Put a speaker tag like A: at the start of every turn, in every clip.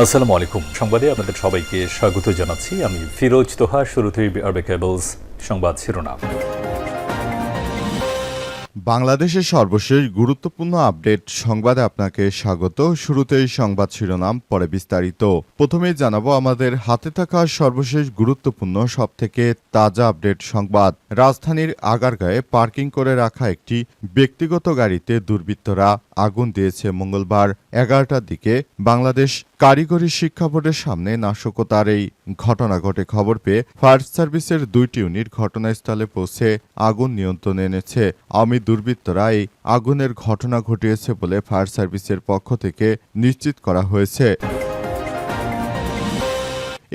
A: আসসালামু আলাইকুম। সংবাদে আপনাদের সবাইকে স্বাগত জানাচ্ছি। আমি ফিরোজ তোহা, শুরুতেই আরবে কেবলস সংবাদ শিরোনাম।
B: বাংলাদেশের সর্বশেষ গুরুত্বপূর্ণ আপডেট সংবাদে আপনাকে স্বাগত। শুরুতেই সংবাদ শিরোনাম, পরে বিস্তারিত। প্রথমেই জানাব, আমাদের হাতে থাকা সর্বশেষ গুরুত্বপূর্ণ, সবথেকে তাজা আপডেট সংবাদ। রাজধানীর আগারগাঁয়ে পার্কিং করে রাখা একটি ব্যক্তিগত গাড়িতে দুর্বৃত্তরা আগুন দিয়েছে মঙ্গলবার এগারোটার দিকে। বাংলাদেশ কারিগরি শিক্ষা বোর্ডের সামনে নাশকতার এই ঘটনা ঘটে খবর পেয়ে ফায়ার সার্ভিসের দুইটি ইউনিট ঘটনাস্থলে পৌঁছে আগুন নিয়ন্ত্রণে এনেছে। আমি দুর্বৃত্তরা এই আগুনের ঘটনা ঘটিয়েছে বলে ফায়ার সার্ভিসের পক্ষ থেকে নিশ্চিত করা হয়েছে।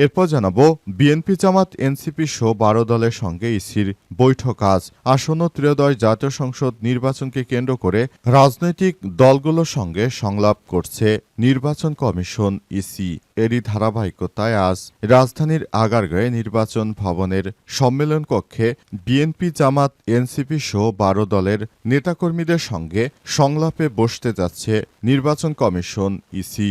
B: এরপর জানাব, বিএনপি জামাত, এনসিপি সহ বারো দলের সঙ্গে ইসির বৈঠক আজ। আসন্ন ত্রয়োদশ জাতীয় সংসদ নির্বাচনকে কেন্দ্র করে রাজনৈতিক দলগুলোর সঙ্গে সংলাপ করছে নির্বাচন কমিশন ইসি। এরই ধারাবাহিকতায় আজ রাজধানীর আগারগাঁয়ে নির্বাচন ভবনের সম্মেলন কক্ষে বিএনপি জামাত, এনসিপি সহ বারো দলের নেতাকর্মীদের সঙ্গে সংলাপে বসতে যাচ্ছে নির্বাচন কমিশন ইসি।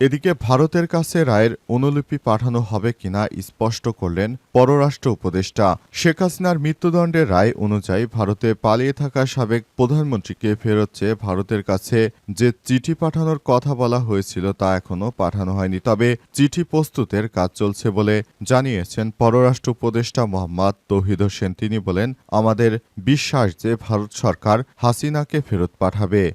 B: এদিকে ভারতের কাছে রায়ের অনুলিপি পাঠানো হবে কিনা স্পষ্ট করলেন পররাষ্ট্র উপদেষ্টা। শেখ হাসিনার মৃত্যুদণ্ডের রায় অনুযায়ী ভারতে পালিয়ে থাকা সাবেক প্রধানমন্ত্রীকে ফেরত চেয়ে ভারতের কাছে যে চিঠি পাঠানোর কথা বলা হয়েছিল তা এখনও পাঠানো হয়নি। তবে চিঠি প্রস্তুতের কাজ চলছে বলে জানিয়েছেন পররাষ্ট্র উপদেষ্টা মোহাম্মদ তৌহিদ হোসেন। তিনি বলেন, আমাদের বিশ্বাস যে ভারত সরকার হাসিনাকে ফেরত পাঠাবে।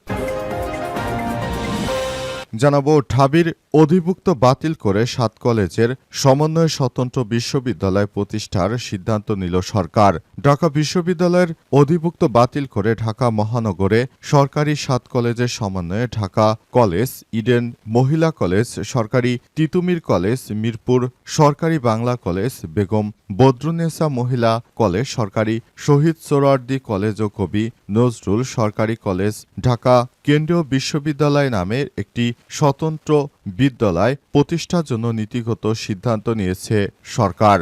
B: জানাব, ঢাবির অধিভুক্ত বাতিল করে সাত কলেজের সমন্বয়ে স্বতন্ত্র বিশ্ববিদ্যালয় প্রতিষ্ঠার সিদ্ধান্ত নিল সরকার। ঢাকা বিশ্ববিদ্যালয়ের অধিভুক্ত বাতিল করে ঢাকা মহানগরে সরকারি সাত কলেজের সমন্বয়ে ঢাকা কলেজ, ইডেন মহিলা কলেজ, সরকারি তিতুমির কলেজ, মিরপুর সরকারি বাংলা কলেজ, বেগম বদরুন্নেসা মহিলা কলেজ, সরকারি শহীদ সোরার্দি কলেজ ও কবি নজরুল সরকারি কলেজ, ঢাকা কেন্দ্রীয় বিশ্ববিদ্যালয় নামের একটি স্বতন্ত্র বিদ্যালয় প্রতিষ্ঠার জন্য নীতিগত সিদ্ধান্ত নিয়েছে সরকার।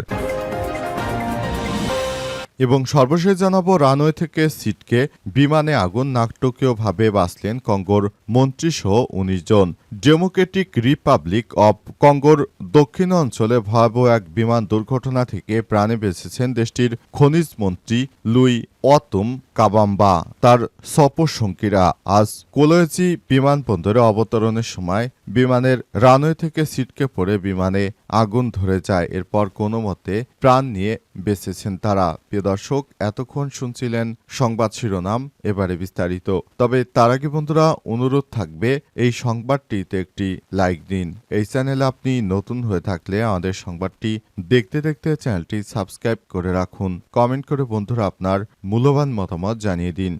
B: এবং সর্বশেষ জানাব, রানওয়ে থেকে সিটকে বিমানে আগুন নাটকীয়ভাবে বাঁচলেন কঙ্গোর মন্ত্রীসহ উনিশ জন। ডেমোক্রেটিক রিপাবলিক অব কঙ্গোর দক্ষিণ অঞ্চলে ভয়াবহ এক বিমান দুর্ঘটনা থেকে প্রাণে বেঁচেছেন দেশটির খনিজ মন্ত্রী লুই অতুম কাবাম্বা। তার সপসঙ্গীরা আজ কোলয়েজি বিমানবন্দরে অবতরণের সময় বিমানের রানওয়ে থেকে ছিটকে পড়ে বিমানে আগুন ধরে যায়। এরপর কোনো মতে প্রাণ নিয়ে বেঁচেছেন তারা। প্রিয় দর্শক, এতক্ষণ শুনছিলেন সংবাদ শিরোনাম, এবারে বিস্তারিত। তবে তার আগে বন্ধুরা, অনুরোধ থাকবে, এই সংবাদটিতে একটি লাইক দিন। এই চ্যানেলে আপনি নতুন হয়ে থাকলে আমাদের সংবাদটি দেখতে দেখতে চ্যানেলটি সাবস্ক্রাইব করে রাখুন। কমেন্ট করে বন্ধুরা আপনার মূল্যবান মতামত জানিয়ে দিন।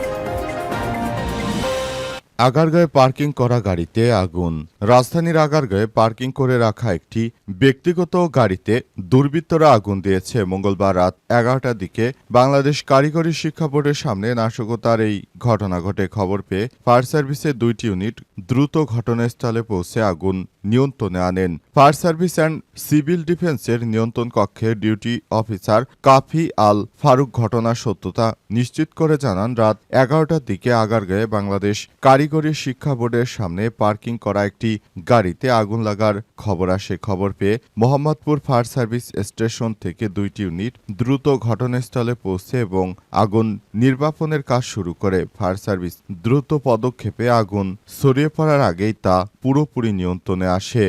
B: আগারগাঁয়ে পার্কিং করা গাড়িতে আগুন। রাজধানীর আগারগাঁয়ে পার্কিং করে রাখা একটি ব্যক্তিগত গাড়িতে দুর্বৃত্তরা আগুন দিয়েছে। মঙ্গলবার রাত এগারোটার দিকে বাংলাদেশ কারিগরি শিক্ষা বোর্ডের সামনে নাশকতার এই ঘটনা ঘটে। খবর পেয়ে ফায়ার সার্ভিসের দুইটি ইউনিট দ্রুত ঘটনাস্থলে পৌঁছে আগুন নিয়ন্ত্রণে আনেন। ফায়ার সার্ভিস অ্যান্ড সিভিল ডিফেন্সের নিয়ন্ত্রণ কক্ষে ডিউটি অফিসার কাফি আল ফারুক ঘটনার সত্যতা নিশ্চিত করে জানান, রাত এগারোটার দিকে আগারগাঁয়ে বাংলাদেশ কারিগরি শিক্ষা বোর্ডের সামনে পার্কিং করা একটি গাড়িতে আগুন লাগার খবর আসে খবর পেয়ে মোহাম্মদপুর ফায়ার সার্ভিস স্টেশন থেকে দুইটি ইউনিট দ্রুত ঘটনাস্থলে পৌঁছে এবং আগুন নির্বাপনের কাজ শুরু করে। ফায়ার সার্ভিস দ্রুত পদক্ষেপে আগুন ছড়িয়ে পড়ার আগেই তা পুরোপুরি নিয়ন্ত্রণে আসে।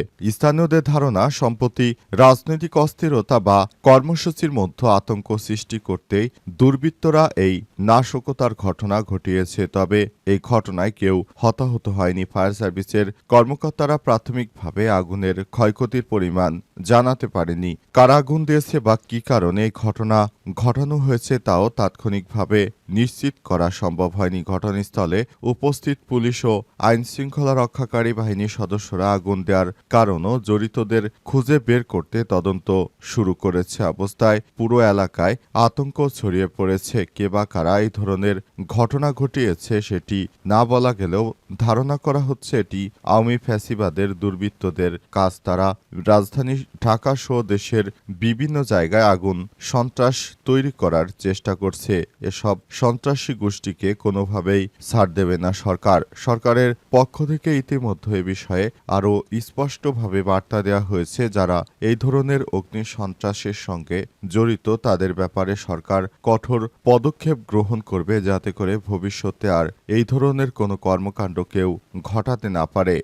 B: স্থানীয়দের ধারণা সম্প্রতি রাজনৈতিক অস্থিরতা বা কর্মসূচির মধ্যে আতঙ্ক সৃষ্টি করতেই দুর্বৃত্তরা এই নাশকতার ঘটনা ঘটিয়েছে। তবে এই ঘটনায় কেউ হতাহত হয়নি। ফায়ার সার্ভিসের কর্মকর্তারা প্রাথমিকভাবে আগুনের ক্ষয়ক্ষতির পরিমাণ জানাতে পারেনি। কারা আগুন দিয়েছে বা কি কারণে ঘটনা ঘটানো হয়েছে তাও তাৎক্ষণিকভাবে নিশ্চিত করা সম্ভব হয়নি। ঘটনাস্থলে উপস্থিত পুলিশ ও আইন শৃঙ্খলা রক্ষাকারী বাহিনীর সদস্যরা আগুন দেওয়ার কারণও জড়িতদের খুঁজে বের করতে তদন্ত শুরু করেছে। অবস্থায় পুরো এলাকায় আতঙ্ক ছড়িয়ে পড়েছে। কে বা কারা এই ধরনের ঘটনা ঘটিয়েছে সেটি না বলা গেলেও ধারণা করা হচ্ছে এটি আওয়ামী ফ্যাসিবাদের দুর্বৃত্তদের কাজ। তারা রাজধানী ঢাকা সহ দেশের বিভিন্ন জায়গায় আগুন সন্ত্রাস তৈরি করার চেষ্টা করছে। এসব সন্ত্রাসী গোষ্ঠীকে কোনোভাবেই ছাড় দেবে না সরকার। সরকারের পক্ষ থেকে ইতিমধ্যে এ বিষয়ে আরও স্পষ্টভাবে বার্তা দেওয়া হয়েছে যারা এই ধরনের অগ্নি সন্ত্রাসের সঙ্গে জড়িত, তাদের ব্যাপারে সরকার কঠোর পদক্ষেপ গ্রহণ করবে যাতে করে ভবিষ্যতে আর এই ধরনের কোনো কর্মকাণ্ড কেউ ঘটাতে না পারে।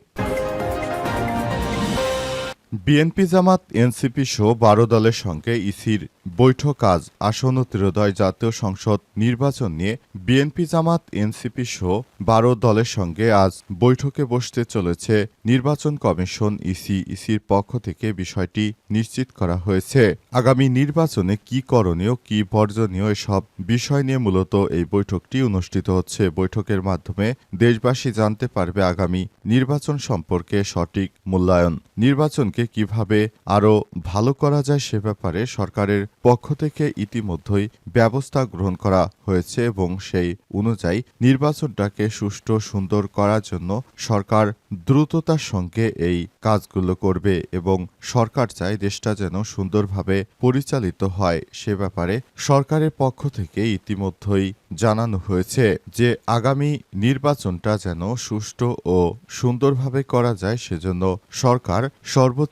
B: বিএনপি জামাত, এনসিপি সহ বারো দলের সঙ্গে ইসির বৈঠক আজ আসন্ন ত্রয়োদয় জাতীয় সংসদ নির্বাচন নিয়ে বিএনপি জামাত, এনসিপি সহ বারো দলের সঙ্গে আজ বৈঠকে বসতে চলেছে নির্বাচন কমিশন ইসি। ইসির পক্ষ থেকে বিষয়টি নিশ্চিত করা হয়েছে। আগামী নির্বাচনে কি করণীয়, কি বর্জনীয় এসব বিষয় নিয়ে মূলত এই বৈঠকটি অনুষ্ঠিত হচ্ছে। বৈঠকের মাধ্যমে দেশবাসী জানতে পারবে আগামী নির্বাচন সম্পর্কে সঠিক মূল্যায়ন। নির্বাচনকে কীভাবে আরও ভালো করা যায় সে ব্যাপারে সরকারের পক্ষ থেকে ইতিমধ্যেই ব্যবস্থা গ্রহণ করা হয়েছে এবং সেই অনুযায়ী নির্বাচনটাকে সুষ্ঠু, সুন্দর করার জন্য সরকার দ্রুততার সঙ্গে এই কাজগুলো করবে এবং সরকার চায় দেশটা যেন সুন্দরভাবে পরিচালিত হয় সে ব্যাপারে সরকারের পক্ষ থেকে ইতিমধ্যেই জানানো হয়েছে যে আগামী নির্বাচনটা যেন সুষ্ঠু ও সুন্দরভাবে করা যায় সেজন্য সরকার সর্বোচ্চ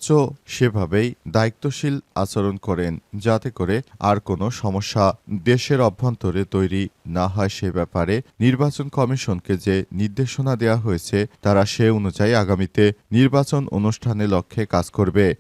B: সেভাবেই দায়িত্বশীল আচরণ করেন যাতে করে আর কোনো সমস্যা দেশের অভ্যন্তরে তৈরি না হয় সে ব্যাপারে নির্বাচন কমিশনকে যে নির্দেশনা দেওয়া হয়েছে, তারা সে অনুযায়ী আগামীতে নির্বাচন অনুষ্ঠানের লক্ষ্যে কাজ করবে।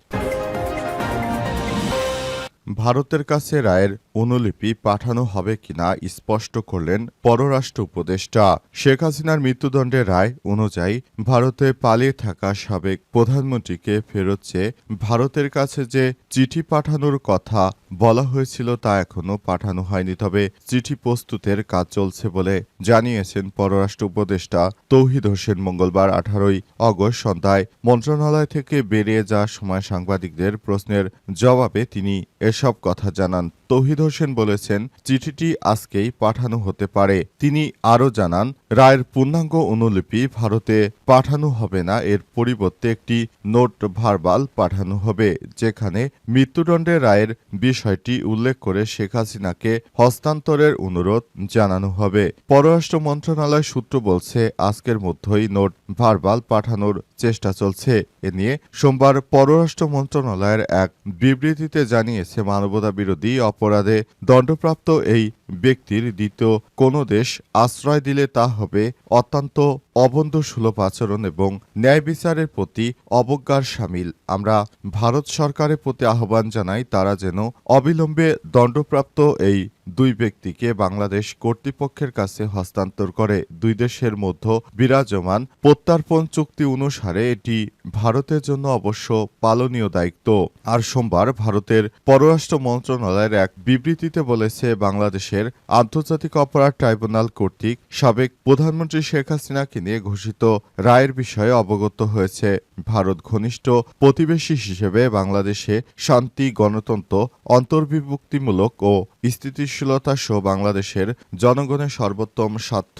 B: ভারতের কাছে রায়ের অনুলিপি পাঠানো হবে কিনা স্পষ্ট করলেন পররাষ্ট্র উপদেষ্টা। শেখ হাসিনার মৃত্যুদণ্ডের রায় অনুযায়ী ভারতে পালিয়ে থাকা সাবেক প্রধানমন্ত্রীকে ফেরত চেয়ে ভারতের কাছে যে চিঠি পাঠানোর কথা বলা হয়েছিল তা এখনও পাঠানো হয়নি, তবে চিঠি প্রস্তুতের কাজ চলছে বলে জানিয়েছেন পররাষ্ট্র উপদেষ্টা তৌহিদ হোসেন মঙ্গলবার আঠারোই অগস্ট সন্ধ্যায়। মন্ত্রণালয় থেকে বেরিয়ে যাওয়ার সময় সাংবাদিকদের প্রশ্নের জবাবে তিনি এসব কথা জানান। তৌহিদ হোসেন বলেছেন, চিঠিটি আজকেই পাঠানো হতে পারে। তিনি আরও জানান, রায়ের পূর্ণাঙ্গ অনুলিপি ভারতে পাঠানো হবে না, এর পরিবর্তে একটি নোট ভার্বাল পাঠানো হবে, যেখানে মৃত্যুদণ্ডের রায়ের বিষয়টি উল্লেখ করে শেখ হাসিনাকে হস্তান্তরের অনুরোধ জানানো হবে। পররাষ্ট্র মন্ত্রণালয় সূত্র বলছে, আজকের মধ্যেই নোট ভার্বাল পাঠানোর চেষ্টা চলছে। এ নিয়ে সোমবার পররাষ্ট্র মন্ত্রণালয়ের এক বিবৃতিতে জানিয়েছে মানবতা বিরোধী অপরাধে দণ্ডপ্রাপ্ত এই ব্যক্তির দ্বিতীয় কোনো দেশ আশ্রয় দিলে তা হবে অত্যন্ত অবন্ধ সুলভ আচরণ এবং ন্যায় বিচারের প্রতি অবজ্ঞার সামিল। আমরা ভারত সরকারের প্রতি আহ্বান জানাই, তারা যেন অবিলম্বে দণ্ডপ্রাপ্ত এই দুই ব্যক্তিকে বাংলাদেশ কর্তৃপক্ষের কাছে হস্তান্তর করে। দুই দেশের মধ্যে বিরাজমান প্রত্যার্পণ চুক্তি অনুসারে এটি ভারতের জন্য অবশ্য পালনীয় দায়িত্ব। আর সোমবার ভারতের পররাষ্ট্র মন্ত্রণালয়ের এক বিবৃতিতে বলেছে, বাংলাদেশের আন্তর্জাতিক অপরাধ ট্রাইব্যুনাল কর্তৃক সাবেক প্রধানমন্ত্রী শেখ হাসিনাকে নিয়ে ঘোষিত রায়ের বিষয়ে অবগত হয়েছে ভারত ঘনিষ্ঠ প্রতিবেশী হিসেবে বাংলাদেশে শান্তি, গণতন্ত্র, অন্তর্বিভুক্তিমূলক ও স্থিতিশীলতা সহ বাংলাদেশের জনগণের সর্বোত্তম স্বার্থ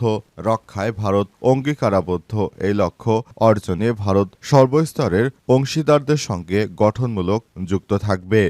B: রক্ষায় ভারত অঙ্গীকারাবদ্ধ। এই লক্ষ্য অর্জনে ভারত সর্বস্তরের অংশীদারদের সঙ্গে গঠনমূলক যুক্ত থাকবে।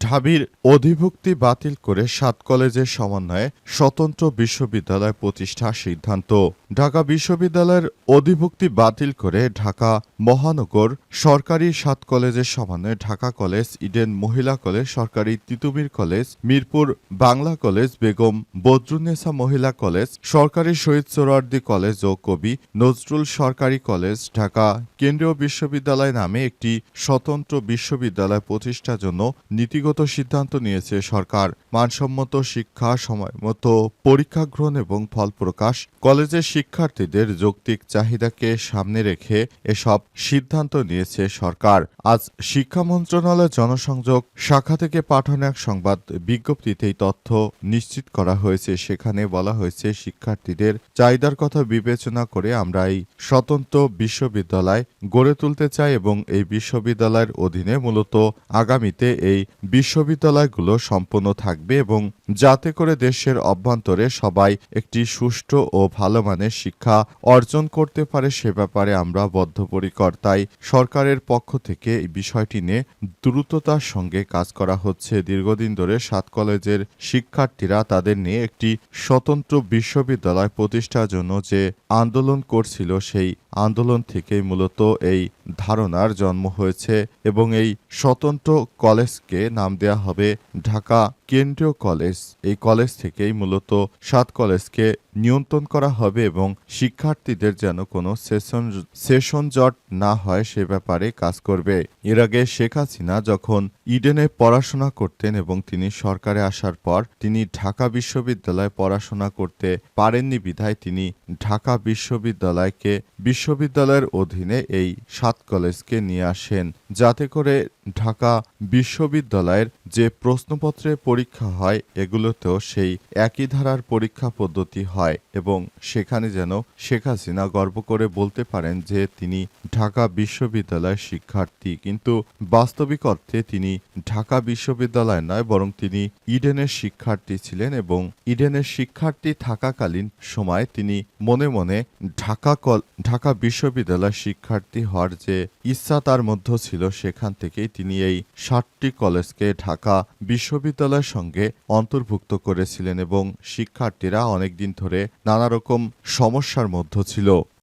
B: ঢাবির অধিভুক্তি বাতিল করে সাত কলেজের সমন্বয়ে স্বতন্ত্র বিশ্ববিদ্যালয় প্রতিষ্ঠার সিদ্ধান্ত। ঢাকা বিশ্ববিদ্যালয়ের অধিভুক্তি বাতিল করে ঢাকা মহানগর সরকারি সাত কলেজের সমন্বয়ে ঢাকা কলেজ, ইডেন মহিলা কলেজ, সরকারি তিতুমির কলেজ, মিরপুর বাংলা কলেজ, বেগম বদরুন্নেসা মহিলা কলেজ, সরকারি শহীদ সোহরাওয়ার্দী কলেজ ও কবি নজরুল সরকারি কলেজ, ঢাকা কেন্দ্রীয় বিশ্ববিদ্যালয় নামে একটি স্বতন্ত্র বিশ্ববিদ্যালয় প্রতিষ্ঠার জন্য নীতি নীতিগত সিদ্ধান্ত নিয়েছে সরকার। মানসম্মত শিক্ষা সময় মতো পরীক্ষা গ্রহণ এবং ফল প্রকাশ, কলেজের শিক্ষার্থীদের যৌক্তিক চাহিদাকে সামনে রেখে এসব সিদ্ধান্ত নিয়েছে সরকার। আজ শিক্ষা মন্ত্রণালয়ের জনসংযোগ শাখা থেকে পাঠানো এক সংবাদ বিজ্ঞপ্তিতেই তথ্য নিশ্চিত করা হয়েছে। সেখানে বলা হয়েছে, শিক্ষার্থীদের চাহিদার কথা বিবেচনা করে আমরা এই স্বতন্ত্র বিশ্ববিদ্যালয় গড়ে তুলতে চাই এবং এই বিশ্ববিদ্যালয়ের অধীনে মূলত আগামীতে এই বিশ্ববিদ্যালয়গুলো সম্পন্ন থাকবে এবং যাতে করে দেশের অভ্যন্তরে সবাই একটি সুষ্ঠু ও ভালো মানের শিক্ষা অর্জন করতে পারে সে ব্যাপারে আমরা বদ্ধপরিকর। তাই সরকারের পক্ষ থেকে এই বিষয়টি নিয়ে দ্রুততার সঙ্গে কাজ করা হচ্ছে। দীর্ঘদিন ধরে সাত কলেজের শিক্ষার্থীরা তাদের নিয়ে একটি স্বতন্ত্র বিশ্ববিদ্যালয় প্রতিষ্ঠার জন্য যে আন্দোলন করছিল, সেই আন্দোলন থেকেই মূলত এই ধারণার জন্ম হয়েছে এবং এই স্বতন্ত্র কলেজকে নাম দেওয়া হবে ঢাকা কেন্দ্রীয় কলেজ। এই কলেজ থেকেই মূলত সাত কলেজকে নিয়ন্ত্রণ করা হবে এবং শিক্ষার্থীদের যেন কোনো সেশন সেশন জট না হয় সে ব্যাপারে কাজ করবে। এর আগে শেখ হাসিনা যখন ইডেনে পড়াশোনা করতেন এবং তিনি সরকারে আসার পর তিনি ঢাকা বিশ্ববিদ্যালয়ে পড়াশোনা করতে পারেননি বিধায় তিনি ঢাকা বিশ্ববিদ্যালয়কে বিশ্ববিদ্যালয়ের অধীনে এই সাত কলেজকে নিয়ে আসেন। যাতে করে ঢাকা বিশ্ববিদ্যালয়ের যে প্রশ্নপত্রের পরীক্ষা হয়, এগুলোতেও সেই একই ধারার পরীক্ষা পদ্ধতি হয় এবং সেখানে যেন শেখ হাসিনা গর্ব করে বলতে পারেন যে তিনি ঢাকা বিশ্ববিদ্যালয়ের শিক্ষার্থী। কিন্তু বাস্তবিক অর্থে তিনি ঢাকা বিশ্ববিদ্যালয় নয়, বরং তিনি ইডেনের শিক্ষার্থী ছিলেন এবং ইডেনের শিক্ষার্থী থাকাকালীন সময় তিনি মনে মনে ঢাকা কল ঢাকা বিশ্ববিদ্যালয়ের শিক্ষার্থী হওয়ার যে ইচ্ছা তার মধ্যে ছিল, সেখান থেকেই তিনি এই ষাটটি কলেজকে ঢাকা বিশ্ববিদ্যালয়ের সঙ্গে অন্তর্ভুক্ত করেছিলেন এবং শিক্ষার্থীরা অনেকদিন ধরে নানা রকম সমস্যার মধ্য ছিল।